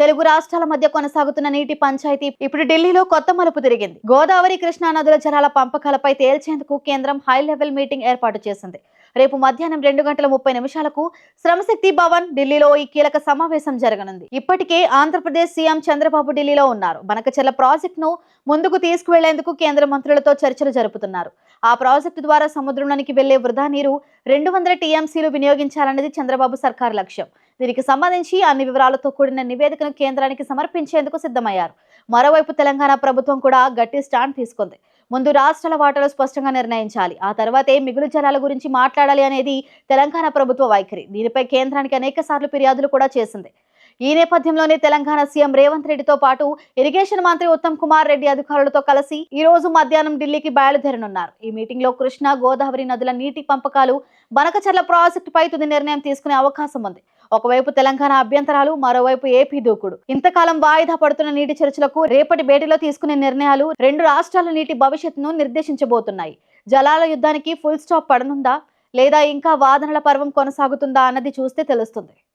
తెలుగు రాష్ట్రాల మధ్య కొనసాగుతున్న నీటి పంచాయతీ ఇప్పుడు ఢిల్లీలో కొత్త మలుపు తిరిగింది. గోదావరి కృష్ణా నదుల జలాల పంపకాలపై తేల్చేందుకు కేంద్రం హై లెవెల్ మీటింగ్ ఏర్పాటు చేసింది. రేపు మధ్యాహ్నం రెండు గంటల ముప్పై నిమిషాలకు శ్రమశక్తి భవన్ ఢిల్లీలో ఈ కీలక సమావేశం జరగనుంది. ఇప్పటికే ఆంధ్రప్రదేశ్ సీఎం చంద్రబాబు ఢిల్లీలో ఉన్నారు. బనకచెర్ల ప్రాజెక్టును ముందుకు తీసుకువెళ్ళేందుకు కేంద్ర మంత్రులతో చర్చలు జరుపుతున్నారు. ఆ ప్రాజెక్టు ద్వారా సముద్రంలోనికి వెళ్ళే వృధా నీరు రెండు వందల టీఎంసీలు వినియోగించాలన్నది చంద్రబాబు సర్కార్ లక్ష్యం. దీనికి సంబంధించి అన్ని వివరాలతో కూడిన నివేదికను కేంద్రానికి సమర్పించేందుకు సిద్ధమయ్యారు. మరోవైపు తెలంగాణ ప్రభుత్వం కూడా గట్టి స్టాండ్ తీసుకుంది. ముందు రాష్ట్రాల వాటాలు స్పష్టంగా నిర్ణయించాలి. ఆ తర్వాతే మిగులు జలాల గురించి మాట్లాడాలి అనేది తెలంగాణ ప్రభుత్వ వైఖరి. దీనిపై కేంద్రానికి అనేక సార్లు ఫిర్యాదులు కూడా చేసింది. ఈ నేపథ్యంలోనే తెలంగాణ సీఎం రేవంత్ రెడ్డితో పాటు ఇరిగేషన్ మంత్రి ఉత్తమ్ కుమార్ రెడ్డి అధికారులతో కలిసి ఈ రోజు మధ్యాహ్నం ఢిల్లీకి బయలుదేరనున్నారు. ఈ మీటింగ్లో కృష్ణా గోదావరి నదుల నీటి పంపకాలు బనకచర్ల ప్రాజెక్టుపై తుది నిర్ణయం తీసుకునే అవకాశం ఉంది. ఒకవైపు తెలంగాణ అభ్యంతరాలు మరోవైపు ఏపీ దూకుడు. ఇంతకాలం వాయిదా పడుతున్న నీటి చర్చలకు రేపటి భేటీలో తీసుకునే నిర్ణయాలు రెండు రాష్ట్రాల నీటి భవిష్యత్తును నిర్దేశించబోతున్నాయి. జలాల యుద్ధానికి ఫుల్ స్టాప్ పడనుందా? లేదా ఇంకా వాదనల పర్వం కొనసాగుతుందా అన్నది చూస్తే తెలుస్తుంది.